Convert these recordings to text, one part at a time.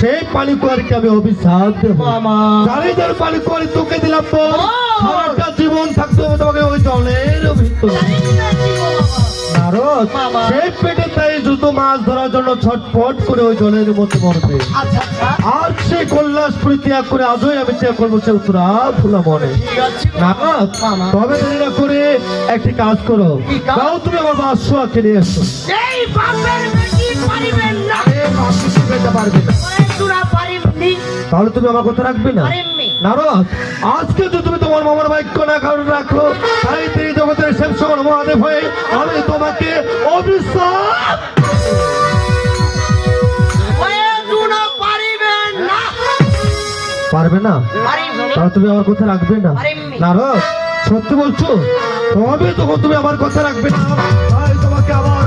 সেই পানি কুয়ারিকে আমি অভিশাপ দেবো। মামা জানি তোর পানি কুয়ারি তোকে দিলাম তো! সারাটা জীবন থাকতে হবে তোমাকে ওই জলের ভিতরে। নারদ সেই পেটে তাই দ্রুত মাছ ধরার জন্য ছটফট করে ওই জলের মধ্যে মরবে। আচ্ছা আচ্ছা। আর সেই কল্যাণপুরি ত্যাগ করে আজই আমি ত্যাগ করব সে উত্তরা ফুলা মনে নারদ তবে দেরি করে একটি কাজ করো। তাও তুমি আমার বাসুয়াকে নিয়ে এসো। এই বাপের বেটি পারিবেন না। পারবে না। তাহলে তুমি আমার কথা রাখবে না? নারদ আজকে যদি তুমি তোমার মামার বাক্য না কারণ রাখো। তাই তিনি জগতের শেষ সময় মহাদেব হয়ে আমি তোমাকে না। পারবে না? তাহলে তুমি আমার কথা রাখবে না। নারদ সত্যি বলছো? তবে তখন তুমি আমার কথা রাখবে না। তাই তোমাকে আবার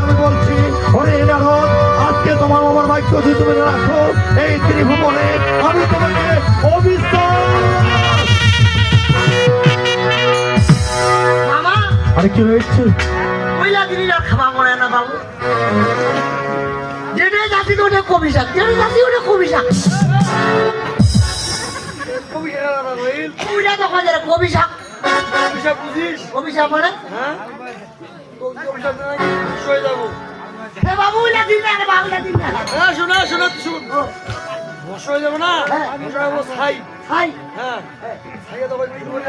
এই ত্রিভুবনে আমি তোমাকে অভিশাপ মামা আরে কি হয়েছে? কইলা দিলি না খাবা মনে না বাবু যেটা জাতি ওটা কবি শাক যেটা জাতি ওটা কবি শাক কবিটা তখন যেটা কবি শাক কবি শাক মানে হে বাবু ওইলা দিন না রে দিন না। শোনা শোনা শুন। বসা হয়ে যাবে না? হ্যাঁ। বসা হ্যাঁ। তো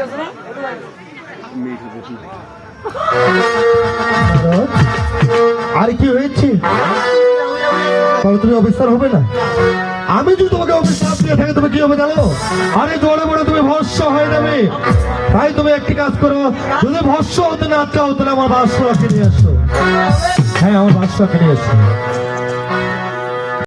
আছে না? আর কি হয়েছে? তাহলে তুমি অবিস্তার হবে না? আমি যদি তোমাকে অবিশ্বাস দিয়ে থাকি তুমি কি হবে জানো? আরে জোরে বড়ে তুমি ভস্য হয়ে যাবে। তাই তুমি একটি কাজ করো যদি ভস্য হতে না চাও তাহলে আমার বাসটাকে নিয়ে আসো। হ্যাঁ আমার বাসটাকে নিয়ে আসো